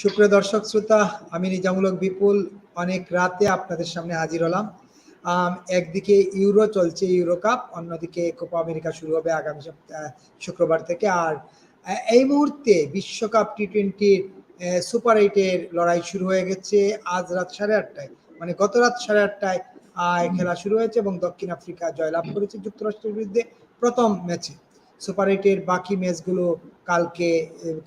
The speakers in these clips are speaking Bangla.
সুপ্রিয় দর্শক শ্রোতা আমি নিজামূলক বিপুল। অনেক রাতে আপনাদের সামনে হাজির হলাম। একদিকে ইউরো চলছে ইউরো কাপ অন্যদিকে কোপা আমেরিকা শুরু হবে আগামী সপ্তাহ শুক্রবার থেকে। আর এই মুহূর্তে বিশ্বকাপ টি টোয়েন্টির সুপার এইটের লড়াই শুরু হয়ে গেছে আজ রাত সাড়ে আটটায়। মানে গত রাত সাড়ে আটটায় আহ, খেলা শুরু হয়েছে এবং দক্ষিণ আফ্রিকা জয়লাভ করেছে যুক্তরাষ্ট্রের বিরুদ্ধে প্রথম ম্যাচে। সুপার এইটের বাকি ম্যাচগুলো কালকে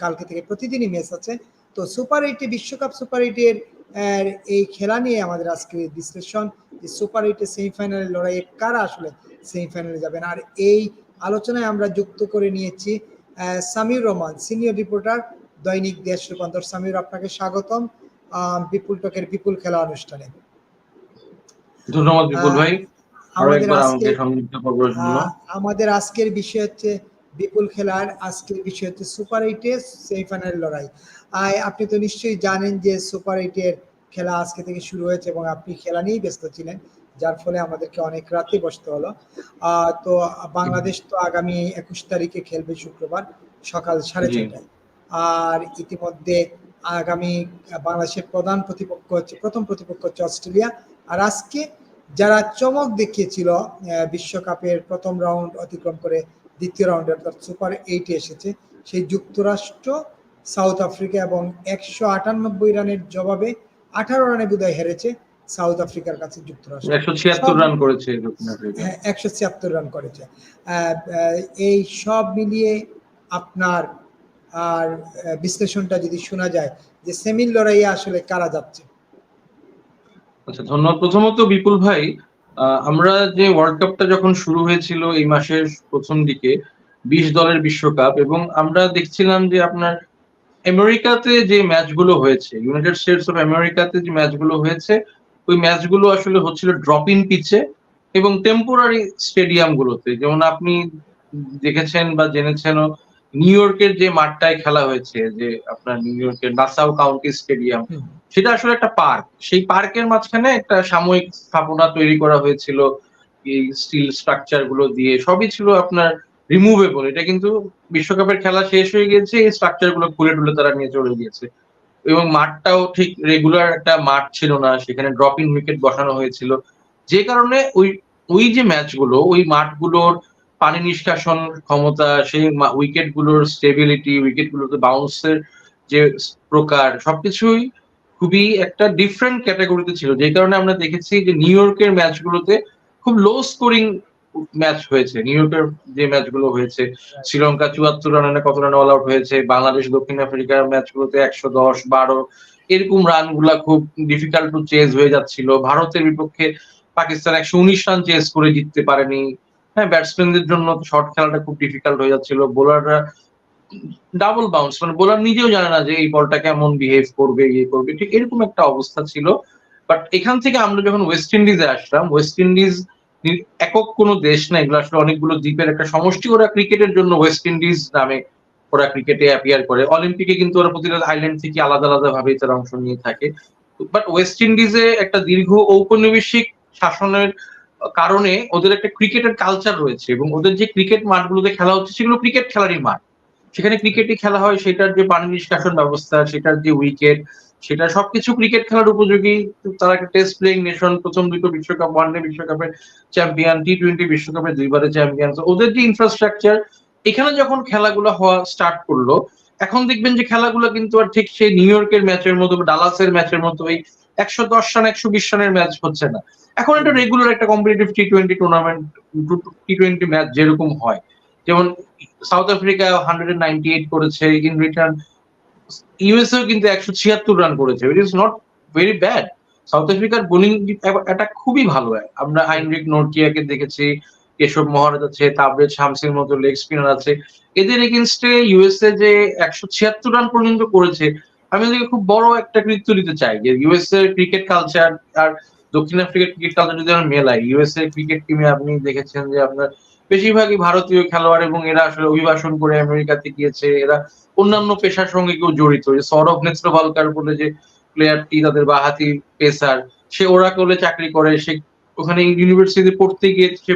কালকে থেকে প্রতিদিনই ম্যাচ আছে। তো সুপার এইটে বিশ্বকাপ সুপার এইটের এই খেলা নিয়ে আমাদের আজকে বিশ্লেষণ যে সুপার এইটের সেমিফাইনালের লড়াইয়ে কারা আসলে সেমিফাইনালে যাবেন। আর এই আলোচনায় আমরা যুক্ত করে নিয়েছি সামির রহমান সিনিয়র রিপোর্টার দৈনিক দেশ রূপান্তর। সামির আপনাকে স্বাগতম বিপুল টকের বিপুল খেলা অনুষ্ঠানে। ধন্যবাদ বিপুল ভাই। আমাদের আজকের বিষয় হচ্ছে বিপুল খেলার আজকের বিষয় হচ্ছে সুপার এইটের সেমিফাইনাল লড়াই। আয় আপনি তো নিশ্চয়ই জানেন যে সুপার এইটের খেলা আজকে থেকে শুরু হয়েছে এবং আপনি খেলা নিয়েই ব্যস্ত ছিলেন যার ফলে আমাদেরকে অনেক রাতে বসতে হলো। তো বাংলাদেশ তো আগামী একুশ তারিখে খেলবে শুক্রবার সকাল সাড়ে। ছটায় আর ইতিমধ্যে আগামী বাংলাদেশের প্রধান প্রতিপক্ষ হচ্ছে প্রথম প্রতিপক্ষ হচ্ছে অস্ট্রেলিয়া। আর আজকে যারা চমক দেখিয়েছিল বিশ্বকাপের প্রথম রাউন্ড অতিক্রম করে দ্বিতীয় রাউন্ডে অর্থাৎ সুপার এইটে এসেছে। সেই যুক্তরাষ্ট্র সাউথ আফ্রিকা এবং একশো আটানব্বই রানের জবাবে আঠারো রানে বোধহয় হেরেছে সাউথ আফ্রিকার কাছে যুক্তরাষ্ট্র। একশো ছিয়াত্তর রান করেছে হ্যাঁ একশো ছিয়াত্তর রান করেছে। এই সব মিলিয়ে আপনার আর বিশ্লেষণটা যদি শোনা যায় যে সেমির লড়াইয়ে আসলে কারা যাচ্ছে। আচ্ছা ধন্যবাদ। প্রথমত বিপুল ভাই আমরা যে ওয়ার্ল্ড কাপটা যখন শুরু হয়েছিল এই মাসের প্রথম দিকে, বিশ দলের বিশ্বকাপ, এবং আমরা দেখছিলাম যে আপনার আমেরিকাতে যে ম্যাচগুলো হয়েছে ইউনাইটেড স্টেটস অফ আমেরিকাতে যে ম্যাচগুলো হয়েছে, ওই ম্যাচগুলো আসলে হচ্ছিল ড্রপ ইন পিচে এবং টেম্পোরারি স্টেডিয়াম গুলোতে যেমন আপনি দেখেছেন বা জেনেছেন নিউ ইয়র্কের যে মাঠটায় খেলা হয়েছে, যে আপনার নিউ ইয়র্কের নাসাউ কাউন্টি স্টেডিয়াম। সেটা আসলে একটা পার্ক। সেই পার্কের মাঝখানে একটা সাময়িক স্থাপনা তৈরি করা হয়েছিল। এই স্টিল স্ট্রাকচারগুলো দিয়ে সবই ছিল আপনার রিমুভেবল এটা কিন্তু বিশ্বকাপের খেলা শেষ হয়ে গিয়েছে, এই স্ট্রাকচারগুলো খুলে টুলে তারা নিয়ে চলে গিয়েছে। এবং মাঠটাও ঠিক রেগুলার একটা মাঠ ছিল না, সেখানে ড্রপ ইন উইকেট বসানো হয়েছিল। যে কারণে ওই ওই যে ম্যাচগুলো ওই মাঠগুলোর পানি নিষ্কাশন ক্ষমতা, সেই উইকেটগুলোর স্টেবিলিটি উইকেট গুলোতে বাউন্সের যে প্রকার সবকিছুই খুবই একটা ডিফারেন্ট ক্যাটাগরিতে ছিল। যে কারণে আমরা দেখেছি যে নিউ ইয়র্কের ম্যাচগুলোতে খুব লো স্কোরিং ম্যাচ হয়েছে। নিউ ইয়র্কের যে ম্যাচগুলো হয়েছে শ্রীলঙ্কা চুয়াত্তর রানে কত রানে অল আউট হয়েছে বাংলাদেশ দক্ষিণ আফ্রিকার ম্যাচগুলোতে একশো দশ বারো এরকম রানগুলা খুব ডিফিকাল্ট টু চেজ হয়ে যাচ্ছিল। ভারতের বিপক্ষে পাকিস্তান একশো উনিশ রান চেজ করে জিততে পারেনি। হ্যাঁ ব্যাটসম্যানদের জন্য শর্ট খেলাটা খুব ডিফিকাল্ট হয়ে যাচ্ছিল। বোলাররা ডাবল বাউন্স মানে বোলার নিজেও জানে না যে এই বলটা কেমন বিহেভ করবে ইয়ে করবে। ঠিক এরকম একটা অবস্থা ছিল। বাট এখান থেকে আমরা যখন ওয়েস্ট ইন্ডিজে আসলাম ওয়েস্ট ইন্ডিজ একক কোনো দেশ না, এগুলো আসলে অনেকগুলো দ্বীপের একটা সমষ্টি। ওরা ক্রিকেটের জন্য ওয়েস্ট ইন্ডিজ নামে ওরা ক্রিকেটে অ্যাপিয়ার করে। অলিম্পিকে কিন্তু ওরা প্রতিটা আইল্যান্ড থেকে আলাদা আলাদা ভাবে তারা অংশ নিয়ে থাকে। বাট ওয়েস্ট ইন্ডিজে একটা দীর্ঘ ঔপনিবেশিক শাসনের কারণে ওদের একটা ক্রিকেটের কালচার রয়েছে এবং ওদের যে ক্রিকেট মাঠগুলোতে খেলা হচ্ছে, সেগুলো ক্রিকেট খেলারই মাঠ। সেখানে ক্রিকেটই খেলা হয়, সেটার যে পানি নিষ্কাশন ব্যবস্থা, সেটার যে উইকেট সেটা সবকিছু ক্রিকেট খেলার উপযোগী। তারা একটা টেস্ট প্লেইং নেশন প্রথম দুটো বিশ্বকাপ ওয়ানডে বিশ্বকাপের চ্যাম্পিয়ন টি টোয়েন্টি বিশ্বকাপের দুইবারের চ্যাম্পিয়ন ওদের যে ইনফ্রাস্ট্রাকচার এখানে যখন খেলাগুলো হওয়া স্টার্ট করল, এখন দেখবেন যে খেলাগুলো কিন্তু আর ঠিক সেই নিউ ইয়র্কের ম্যাচের মতো ডালাসের ম্যাচের মতো ওই একশো দশ রান, একশো বিশ রানের ম্যাচ হচ্ছে না। এখন এটা রেগুলার একটা competitive T twenty tournament T twenty match যেরকম হয়। যেমন South Africa hundred ninety eight করেছে ইন রিটার্ন ইউএসএও কিন্তু একশো ছিয়াত্তর রান করেছে it not very bad south আফ্রিকার বোলিং এটা খুবই ভালো আমরা আইনরিক নোরকিয়াকে দেখেছি, কেশব মহারাজ আছে তাবরেজ শামসির মতো লেগ স্পিনার আছে। এদের এগেনস্টে ইউএসএ যে একশো ছিয়াত্তর রান পর্যন্ত করেছে, আমি ওদেরকে খুব বড় একটা কৃত্য দিতে চাই যে ইউএসএ ক্রিকেট কালচার আর দক্ষিণ আফ্রিকার ক্রিকেট কালচার যদি আমরা মেলাই ইউএসএ ক্রিকেট টিমে আপনি দেখেছেন যে আপনার বেশিরভাগই ভারতীয় খেলোয়াড় এবং এরা আসলে অভিবাসন করে আমেরিকাতে গিয়েছে। এরা অন্যান্য পেশার সঙ্গে কেউ জড়িত। যে সৌরভ নেত্রভালকার বলে যে প্লেয়ারটি তাদের বাহাতি পেসার সে ওরা করলে চাকরি করে। সে ওখানে ইউনিভার্সিটিতে পড়তে গিয়ে সে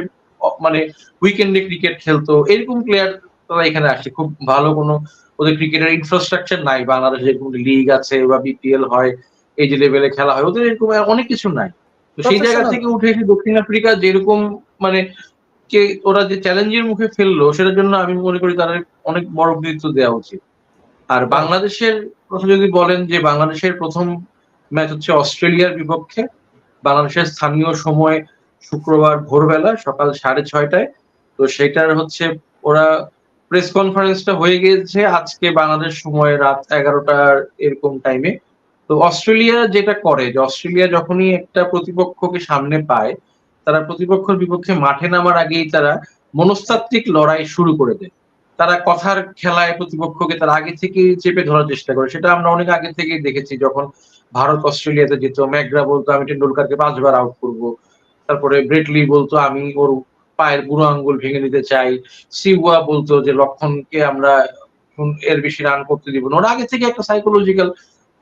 মানে উইকেন্ডে ক্রিকেট খেলতো। এরকম প্লেয়ার তারা এখানে আসে। খুব ভালো কোনো ওদের ক্রিকেটের ইনফ্রাস্ট্রাকচার নাই। বাংলাদেশে যেরকম লিগ আছে বা বিপিএল হয় এই যে লেভেলে খেলা হয় ওদের এরকম অনেক কিছু নাই। তো সেই জায়গা থেকে উঠে এসে দক্ষিণ আফ্রিকা যেরকম মানে কে ওরা যে চ্যালেঞ্জের মুখে ফেলল, সেটার জন্য আমি মনে করি তাদের অনেক বড় কৃতিত্ব দেওয়া উচিত। আর বাংলাদেশের কথা যদি বলেন যে বাংলাদেশের প্রথম ম্যাচ হচ্ছে অস্ট্রেলিয়ার বিপক্ষে, বাংলাদেশের স্থানীয় সময় শুক্রবার ভোরবেলা সকাল সাড়ে ছয়টায়। তো সেটার হচ্ছে ওরা প্রেস কনফারেন্সটা হয়ে গিয়েছে আজকে বাংলাদেশ সময় রাত এগারোটার এরকম টাইমে তো অস্ট্রেলিয়া যেটা করে, যে অস্ট্রেলিয়া যখনই একটা প্রতিপক্ষকে সামনে পায় তারা প্রতিপক্ষের বিপক্ষে মাঠে নামার আগেই তারা মনস্তাত্ত্বিক লড়াই শুরু করে দেয়। তারা কথার খেলায় প্রতিপক্ষকে তারা আগে থেকে চেপে ধরার চেষ্টা করে। সেটা আমরা অনেক আগে থেকেই দেখেছি যখন ভারত অস্ট্রেলিয়াতে যেত ম্যাকগ্রা বলতো, আমি টেন্ডুলকারকে পাঁচবার আউট করব। তারপরে ব্রেটলি বলতো, আমি ওর পায়ের বুড়ো আঙ্গুল ভেঙে নিতে চাই। সিওয়া বলতো যে, লক্ষণকে আমরা এর বেশি রান করতে দিব না। ওরা আগে থেকে একটা সাইকোলজিক্যাল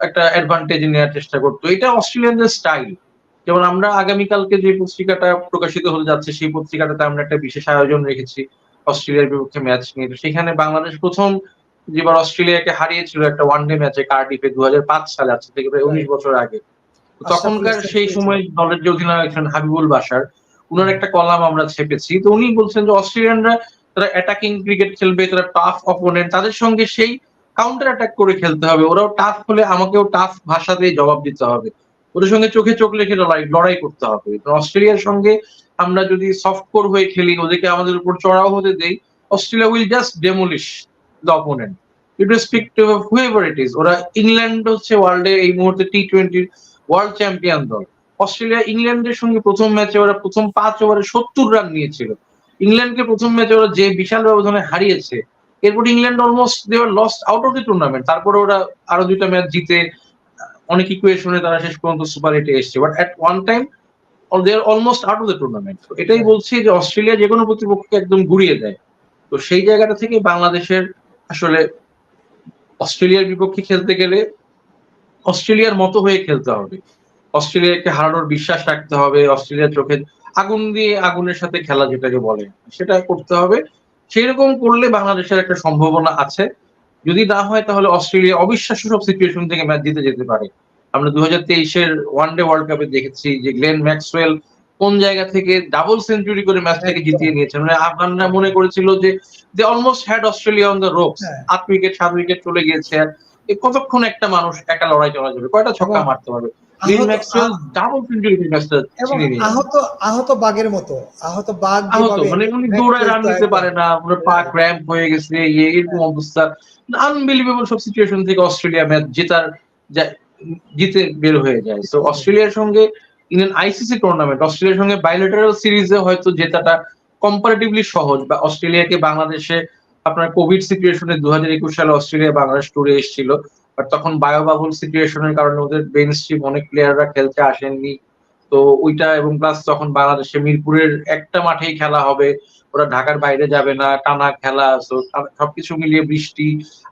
একটা অ্যাডভান্টেজ নেওয়ার চেষ্টা করতো। এটা অস্ট্রেলিয়ানদের স্টাইল যেমন আমরা আগামীকালকে যে পত্রিকাটা প্রকাশিত হতে যাচ্ছে সেই পত্রিকাটাতে আমরা একটা বিশেষ আয়োজন রেখেছি অস্ট্রেলিয়ার বিপক্ষে ম্যাচ নিয়ে। সেখানে বাংলাদেশ প্রথম যেবার অস্ট্রেলিয়াকে হারিয়েছিল একটা ওয়ানডে ম্যাচে কার্ডিফে দু সালে আছে থেকে প্রায় উনিশ বছর আগে। তখনকার সেই সময় দলের যে অধিনায়ক ছিলেন হাবিবুল বাসার উনার একটা কলাম আমরা ছেপেছি। তো উনি বলছেন যে অস্ট্রেলিয়ানরা তারা অ্যাটাকিং ক্রিকেট খেলবে তারা টাফ অপোনেন্ট তাদের সঙ্গে সেই কাউন্টার অ্যাটাক করে খেলতে হবে। ওরাও টাফ হলে আমাকেও টাফ ভাষা দিয়ে জবাব দিতে হবে। ওদের সঙ্গে চোখে চোখ রেখে লড়াই লড়াই করতে হবে। অস্ট্রেলিয়ার সঙ্গে আমরা যদি সফট কোর হয়ে খেলি, ওদেরকে আমাদের উপর চড়াও হতে দেই, Australia will just demolish the opponent of is ওরা ইংল্যান্ড হচ্ছে ওয়ার্ল্ডে এই মুহূর্তে টি টোয়েন্টির ওয়ার্ল্ড চ্যাম্পিয়ন দল। অস্ট্রেলিয়া ইংল্যান্ডের সঙ্গে প্রথম ম্যাচে ওরা প্রথম পাঁচ ওভারে সত্তর রান নিয়েছিল। ইংল্যান্ডকে প্রথম ম্যাচে ওরা যে বিশাল ব্যবধানে হারিয়েছে, এরপর England almost they lost out of the tournament তারপরে ওরা আরও দুইটা ম্যাচ জিতে অনেক ইকুয়েশনে তারা শেষ পর্যন্ত সুপার এইটে এসছে। But at one time they are almost out of the tournament তো এটাই বলছি যে অস্ট্রেলিয়া যে কোনো প্রতিপক্ষকে একদম ঘুরিয়ে দেয়। তো সেই জায়গাটা থেকে বাংলাদেশের আসলে অস্ট্রেলিয়ার বিপক্ষে খেলতে গেলে অস্ট্রেলিয়ার মতো হয়ে খেলতে হবে। অস্ট্রেলিয়াকে হারানোর বিশ্বাস রাখতে হবে অস্ট্রেলিয়ার চোখে আগুন দিয়ে আগুনের সাথে খেলা যেটাকে বলে সেটা করতে হবে। সেই রকম করলে বাংলাদেশের একটা সম্ভাবনা আছে। যদি না হয় তাহলে অস্ট্রেলিয়া অবিশ্বাস্য সব সিচুয়েশন থেকে ম্যাচ জিতে যেতে পারে। আমরা দু হাজার তেইশের ওয়ান ডে ওয়ার্ল্ড কাপে দেখেছি যে গ্লেন ম্যাক্সওয়েল কোন জায়গা থেকে ডাবল সেঞ্চুরি করে ম্যাচটাকে জিতিয়ে নিয়েছেন। মানে আফগানরা মনে করেছিল যে they almost had Australia on the ropes হ্যাঁ। আট উইকেট সাত উইকেট চলে গিয়েছে। কতক্ষণ একটা মানুষ একা লড়াই চলা যাবে কয়টা ছক্কা মারতে পারবে ডাবল সেঞ্চুরি ম্যাচটা এবং ছিনিয়ে নিয়েছে আহত আহত বাঘের মতো। আহত বাঘ আহত মানে উনি দৌড়ায় রান করতো পারে না ওনার পা হ্যাঁ। ক্র্যাম্প হয়ে গেছে এরকম অবস্থা। আনবিলিভেবল সব সিচুয়েশন থেকে অস্ট্রেলিয়া ম্যাচ জেতার জিতে বের হয়ে যায়। তো অস্ট্রেলিয়ার সঙ্গে ইন আইসিসি টুর্নামেন্ট অস্ট্রেলিয়ার সঙ্গে বাইলেটারাল সিরিজে হয়তো জেতাটা কম্পারেটিভলি সহজ বা অস্ট্রেলিয়াকে বাংলাদেশে আপনার কোভিড সিচুয়েশনে দু হাজার একুশ সালে অস্ট্রেলিয়া বাংলাদেশ ট্যুরে এসেছিল। বাট তখন বায়োবাবুল সিচুয়েশনের কারণে ওদের বেঞ্চ টিম অনেক প্লেয়াররা খেলতে আসেননি। তো ওইটা এবং প্লাস তখন বাংলাদেশে মিরপুরের একটা মাঠেই খেলা হবে, ওরা ঢাকার বাইরে যাবে না, টানা খেলা সবকিছু মিলিয়ে বৃষ্টি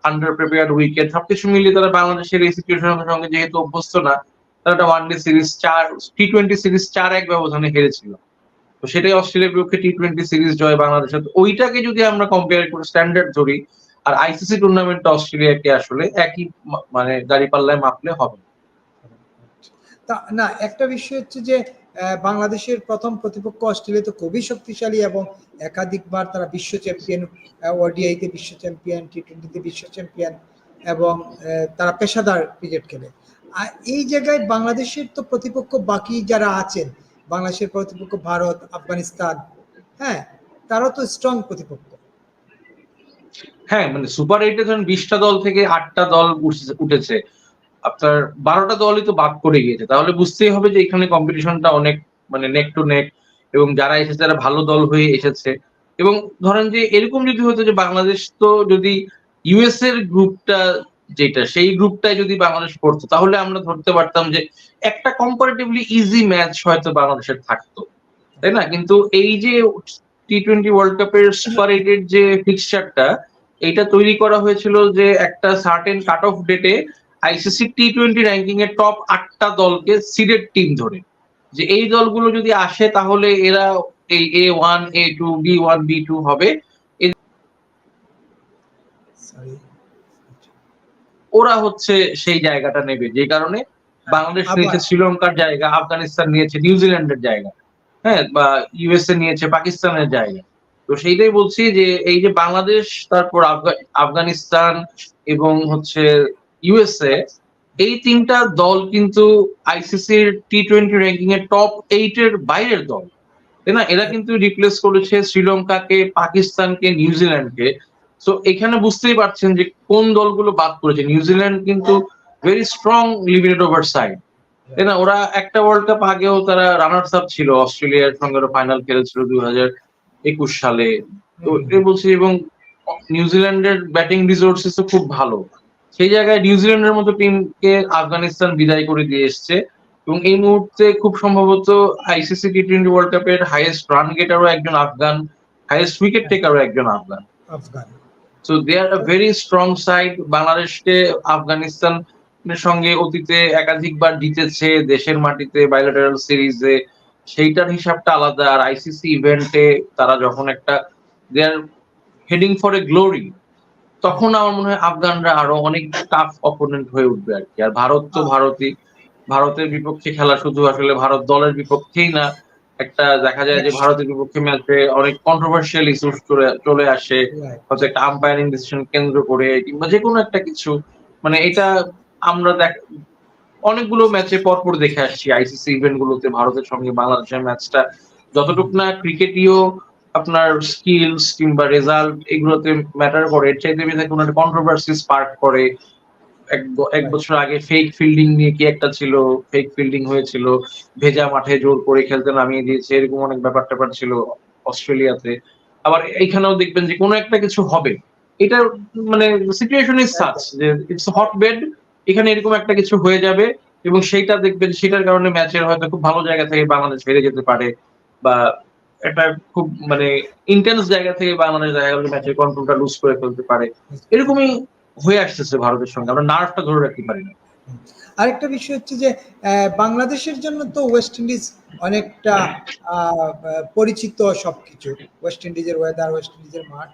আন্ডার প্রিপেয়ার্ড উইকেট সবকিছু মিলিয়ে তারা বাংলাদেশের এই সিচুয়েশনের সঙ্গে যেহেতু অভ্যস্ত না, তারা একটা ওয়ানডে সিরিজ চার টি টোয়েন্টি সিরিজ চার এক ব্যবধানে হেরেছিল। তো সেটাই অস্ট্রেলিয়ার বিপক্ষে টি টোয়েন্টি সিরিজ জয় বাংলাদেশের। ওইটাকে যদি আমরা কম্পেয়ার করে স্ট্যান্ডার্ড ধরি আর আইসিসি টুর্নামেন্টটা অস্ট্রেলিয়াকে আসলে একই মানে দাঁড়িপাল্লায় মাপলে হবে না। একটা বিষয় হচ্ছে যে বাংলাদেশের প্রথম প্রতিপক্ষ অস্ট্রেলিয়া তো খুবই শক্তিশালী এবং একাধিকবার তারা বিশ্ব চ্যাম্পিয়ন ওডিআইতে বিশ্ব চ্যাম্পিয়ন টি টোয়েন্টিতে বিশ্ব চ্যাম্পিয়ন এবং তারা পেশাদার ক্রিকেট খেলে আর এই জায়গায় বাংলাদেশের তো প্রতিপক্ষ বাকি যারা আছেন, বাংলাদেশের প্রতিপক্ষ ভারত, আফগানিস্তান হ্যাঁ তারাও তো স্ট্রং প্রতিপক্ষ হ্যাঁ মানে সুপার এইটে ধরেন বিশটা দল থেকে আটটা দল উঠছে- আপনার বারোটা দলই তো বাদ করে গিয়েছে। তাহলে বুঝতেই হবে যে এখানে কম্পিটিশনটা অনেক মানে নেক টু নেক এবং যারা এসেছে, তারা ভালো দল হয়ে এসেছে। এবং ধরেন যে এরকম যদি হতো যে বাংলাদেশ তো যদি ইউএস এর গ্রুপটা যেটা, সেই গ্রুপটাই যদি বাংলাদেশ পড়তো, তাহলে আমরা ধরতে পারতাম যে একটা কম্পারেটিভলি ইজি ম্যাচ হয়তো বাংলাদেশের থাকতো। তাই না? কিন্তু এই যে টি টোয়েন্টি ওয়ার্ল্ড কাপের সুপার এইটের যে ফিক্সচারটা এইটা তৈরি করা হয়েছিল যে একটা সার্টেন কাট অফ ডেটে আইসিসি টি টোয়েন্টি র্যাঙ্কিং এর টপ আটটা দলকে সিডেড টিম ধরে। যে এই দলগুলো যদি আসে তাহলে এরা এই A one A two B one B two হবে। ওরা হচ্ছে সেই জায়গাটা নেবে যে কারণে বাংলাদেশ নিয়েছে শ্রীলঙ্কার জায়গা আফগানিস্তান নিয়েছে নিউজিল্যান্ডের জায়গা হ্যাঁ বা ইউএসএ নিয়েছে পাকিস্তানের জায়গা। তো সেইটাই বলছি যে এই যে বাংলাদেশ, তারপর আফগানিস্তান এবং হচ্ছে ইউএসএ এই তিনটা দল কিন্তু আইসিসির টি টোয়েন্টি র্যাঙ্কিং এর টপ এইট এর বাইরের দল। তাই না? এরা কিন্তু রিপ্লেস করেছে শ্রীলঙ্কাকে, পাকিস্তানকে নিউজিল্যান্ডকে তো এখানে বুঝতেই পারছেন যে কোন দলগুলো বাদ করেছে নিউজিল্যান্ড কিন্তু very strong limited over side তাই না? ওরা একটা ওয়ার্ল্ড কাপ আগেও তারা রানার্স আপ ছিল। অস্ট্রেলিয়ার সঙ্গে ফাইনাল খেলেছিল দুই হাজার একুশ সালে। তো এটাই বলছি এবং নিউজিল্যান্ডের ব্যাটিং রিসোর্সেস তো খুব ভালো। সেই জায়গায় নিউজিল্যান্ডের মতো টিমকে আফগানিস্তান বিদায় করে দিয়ে এসছে এবং এই মুহূর্তে খুব সম্ভবত আইসিসি টি টোয়েন্টি ওয়ার্ল্ড কাপের হাইয়েস্ট রান গেটারও একজন আফগান হাইয়েস্ট উইকেট টেকারও একজন Afghan. So they are very strong side বাংলাদেশকে আফগানিস্তানের সঙ্গে অতীতে একাধিকবার জিতেছে দেশের মাটিতে বাইলেটারাল সিরিজে সেইটার হিসাবটা আলাদা। আর আইসিসি ইভেন্টে তারা যখন একটা they are heading for a glory তখন আমার মনে হয় আফগানরা আরও অনেক টাফ অপোনেন্ট হয়ে উঠবে আর কি। আর ভারত তো ভারতই ভারতের বিপক্ষে খেলা শুধু আসলে ভারত দলের বিপক্ষেই না একটা দেখা যায় যে ভারতের বিপক্ষে ম্যাচে অনেক কন্ট্রোভার্সিয়াল ইস্যুস চলে আসে. হয়তো একটা আম্পায়ারিং ডিসিশন কেন্দ্র করে কিংবা যে কোনো একটা কিছু। মানে এটা আমরা দেখ অনেকগুলো ম্যাচে পরপর দেখে আসছি। আইসিসি ইভেন্ট গুলোতে ভারতের সঙ্গে বাংলাদেশের ম্যাচটা যতটুক না ক্রিকেটীয় আপনার স্কিলস কিংবা রেজাল্ট এগুলোতে ম্যাটার করে। এর চাইতে বেশি কোনো একটা কন্ট্রোভার্সি স্পার্ক করে। এক বছর আগে ফেক ফিল্ডিং নিয়ে কি একটা ছিল? ফেক ফিল্ডিং হয়েছিল। ভেজা মাঠে জোর করে খেলতে নামিয়ে দিয়েছে। এরকম অনেক ব্যাপার ট্যাপার ছিল অস্ট্রেলিয়াতে। আবার এইখানেও দেখবেন যে কোনো একটা কিছু হবে। এটা মানে সিচুয়েশন ইজ সাচ যে ইটস হট বেড এখানে এরকম একটা কিছু হয়ে যাবে এবং সেইটা দেখবেন সেটার কারণে ম্যাচের হয়তো খুব ভালো জায়গা থেকে বাংলাদেশ হেরে যেতে পারে বা একটা খুব মানে ইন্টেন্স জায়গা থেকে বাংলাদেশ দেখা গেল ম্যাচের কন্ট্রোলটা লুজ করে ফেলতে পারে। এরকমই হয়ে আসতেছে ভারতের সঙ্গে। আমরা নার্ভটা ধরে রাখতে পারি না। আরেকটা বিষয় হচ্ছে যে বাংলাদেশের জন্য তো ওয়েস্ট ইন্ডিজ অনেকটা আহ, পরিচিত সবকিছু। ওয়েস্ট ইন্ডিজের ওয়েদার ওয়েস্ট ইন্ডিজের মাঠ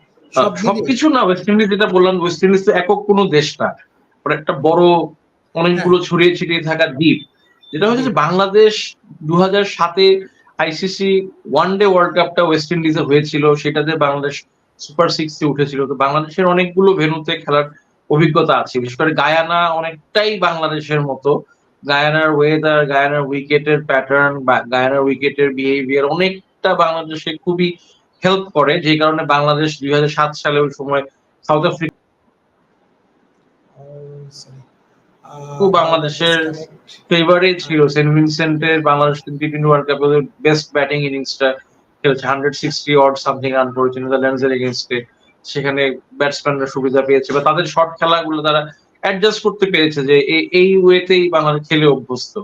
সবকিছু না ওয়েস্ট ইন্ডিজ যেটা বললাম ওয়েস্ট ইন্ডিজ তো একক কোনো দেশ না। একটা বড় অনেকগুলো ছড়িয়ে ছিটিয়ে থাকা দ্বীপ। যেটা হচ্ছে যে বাংলাদেশ দু হাজার সাতে আইসিসি ওয়ান ডে ওয়ার্ল্ড কাপটা ওয়েস্ট ইন্ডিজে হয়েছিল। সেটাতে বাংলাদেশ সুপার সিক্সে উঠেছিল। তো বাংলাদেশের অনেকগুলো ভেনুতে খেলার অভিজ্ঞতা আছে। বিশেষ করে গায়ানা অনেকটাই বাংলাদেশের মতো। গায়ানার ওয়েদার গায়ানার উইকেটের প্যাটার্ন বা গায়ানার উইকেটের বিহেভিয়ার অনেকটা বাংলাদেশে খুবই হেল্প করে। যে কারণে বাংলাদেশ দুই হাজার সাত সালে ওই সময় সাউথ আফ্রিকা বাংলাদেশের. ফেভারিট ছিল সেন্ট ভিনসেন্টের বাংলাদেশ টি ওয়ার্ল্ড কাপে বেস্ট ব্যাটিং ইনিংসটা খেলছে hundred sixty or something run করেছে নেদারল্যান্ডসের এগেনস্টে সেখানে ব্যাটসম্যানরা সুবিধা পেয়েছে বা তাদের শর্ট খেলাগুলো তারা অ্যাডজাস্ট করতে পেরেছে যে এই ওয়েতেই বাংলাদেশ খেলে অভ্যস্ত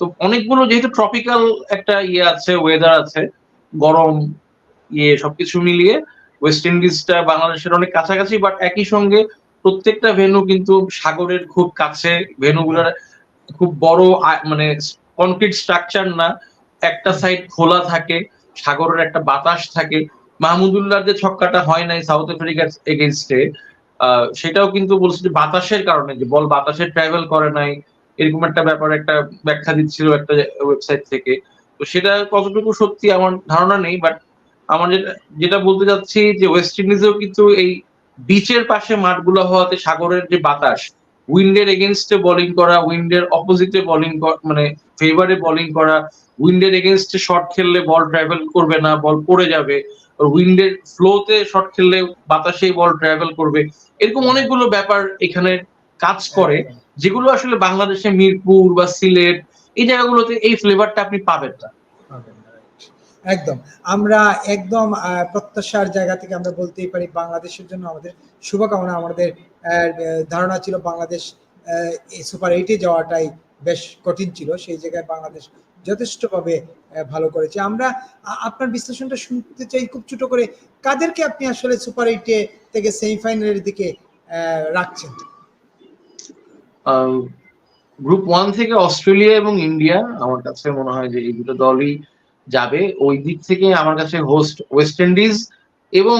তো অনেকগুলো যেহেতু ট্রপিক্যাল একটা ইয়ে আছে ওয়েদার আছে, গরম ইয়ে সবকিছু মিলিয়ে ওয়েস্ট ইন্ডিজটা বাংলাদেশের অনেক কাছাকাছি বাট একই সঙ্গে প্রত্যেকটা ভেন্যু কিন্তু সাগরের খুব কাছে ভেন্যুগুলোর খুব বড় মানে কনক্রিট স্ট্রাকচার না। একটা সাইড খোলা থাকে, সাগরের একটা বাতাস থাকে। মাহমুদুল্লাহর যে ছক্কাটা হয় নাই সাউথ আফ্রিকার এগেনস্টে সেটাও কিন্তু বলছে যে বাতাসের কারণে যে বল বাতাসে ট্রাভেল করে নাই। এরকম একটা ব্যাপার, একটা ব্যাখ্যা দিচ্ছিল একটা ওয়েবসাইট থেকে। তো সেটা কতটুকু সত্যি আমার ধারণা নেই বাট আমার যেটা যেটা বলতে চাচ্ছি যে ওয়েস্ট ইন্ডিজেও কিন্তু এই বিচের পাশে মাঠগুলো হওয়াতে সাগরের যে বাতাস, উইন্ডের এগেনস্টে বোলিং করা, উইন্ডের অপোজিটে বোলিং মানে ফেভারে বোলিং করা, উইন্ডের এগেনস্টে শট খেললে বল ট্রাভেল করবে না বল পড়ে যাবে। উইন্ডের ফ্লোতে শট খেললে বাতাসেই বল ট্রাভেল করবে। এরকম অনেকগুলো ব্যাপার এখানে কাজ করে, যেগুলো আসলে বাংলাদেশে মিরপুর বা সিলেট, এই জায়গাগুলোতে এই ফ্লেভারটা আপনি পাবেন না. একদম। আমরা একদম প্রত্যাশার জায়গা থেকে আমরা বলতেই পারি বাংলাদেশের জন্য আমাদের শুভকামনা, আমাদের ধারণা ছিল বাংলাদেশ সুপার এইটে যাওয়াটাই বেশ কঠিন ছিল। সেই জায়গায় বাংলাদেশ যথেষ্টভাবে ভালো করেছে। আমরা আপনার বিশ্লেষণটা শুনতে চাই খুব ছোট করে। কাদেরকে আপনি আসলে সুপার এইটে থেকে সেমিফাইনালের দিকে রাখছেন? গ্রুপ ওয়ান থেকে অস্ট্রেলিয়া এবং ইন্ডিয়া আমার কাছে মনে হয় যে এই দুটো দলই যাবে ওই দিক থেকে আমার কাছে হোস্ট ওয়েস্ট ইন্ডিজ এবং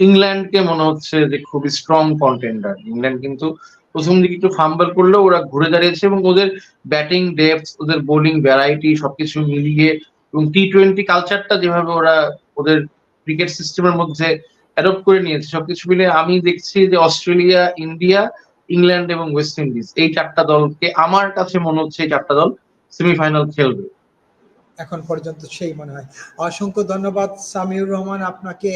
ইংল্যান্ডকে মনে হচ্ছে যে খুবই স্ট্রং কন্টেন্ডার ইংল্যান্ড কিন্তু প্রথম দিকে একটু ফাম্বল করলেও ওরা ঘুরে দাঁড়িয়েছে এবং ওদের ব্যাটিং ডেপথ ওদের বোলিং ভ্যারাইটি সবকিছু মিলিয়ে এবং টি টোয়েন্টি কালচারটা যেভাবে ওরা ওদের ক্রিকেট সিস্টেমের মধ্যে অ্যাডপ্ট করে নিয়েছে, সবকিছু মিলে আমি দেখছি যে অস্ট্রেলিয়া, ইন্ডিয়া, ইংল্যান্ড এবং ওয়েস্ট ইন্ডিজ এই চারটা দলকে আমার কাছে মনে হচ্ছে এই চারটা দল সেমিফাইনাল খেলবে। এখন পর্যন্ত সেই মনে হয়। অসংখ্য ধন্যবাদ সামিউর রহমান আপনাকে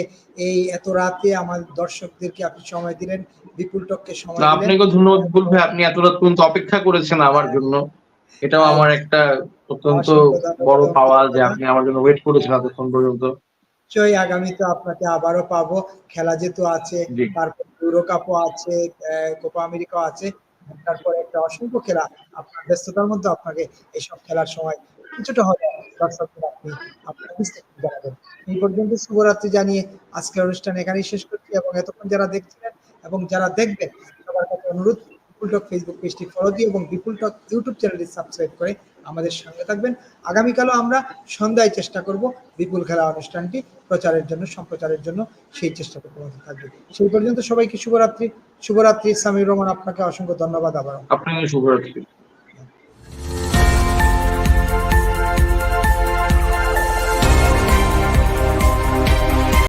এই এত রাতে আমাদের দর্শকদেরকে আপনি সময় দিলেন বিপুল টককে সময় দিলেন। আপনাকে ধন্যবাদ বলবে আপনি এত রাত পর্যন্ত অপেক্ষা করেছেন আমার জন্য। এটাও আমার একটা অত্যন্ত বড় পাওয়া যে আপনি আমার জন্য ওয়েট করেছেন এতক্ষণ পর্যন্ত। নিশ্চয়ই আগামীতে আপনাকে আবারও পাবো। খেলা যেহেতু আছে তারপর ইউরো কাপও আছে কোপা আমেরিকাও আছে। তারপরে একটা অসংখ্য খেলা আপনার ব্যস্ততার মধ্যে আপনাকে এইসব খেলার সময় কিছুটা জানাবেন। এই পর্যন্ত শুভরাত্রি জানিয়ে আজকের অনুষ্ঠান এখানেই শেষ করছি এবং এতক্ষণ যারা দেখছিলেন এবং যারা দেখবেন, সবার কাছে অনুরোধ, বিপুল টক ফেসবুক পেজটি ফলো দিয়ে এবং বিপুল টক ইউটিউব চ্যানেলটি সাবস্ক্রাইব করে আমাদের সঙ্গে থাকবেন। আগামীকালও আমরা সন্ধ্যায় চেষ্টা করব বিপুল খেলা অনুষ্ঠানটি, প্রচারের জন্য, সম্প্রচারের জন্য সেই চেষ্টা করতে থাকবে। সেই পর্যন্ত সবাইকে শুভরাত্রি। শুভরাত্রি, সামির রহমান, আপনাকে অসংখ্য ধন্যবাদ আবার আপনাকে শুভরাত্রি।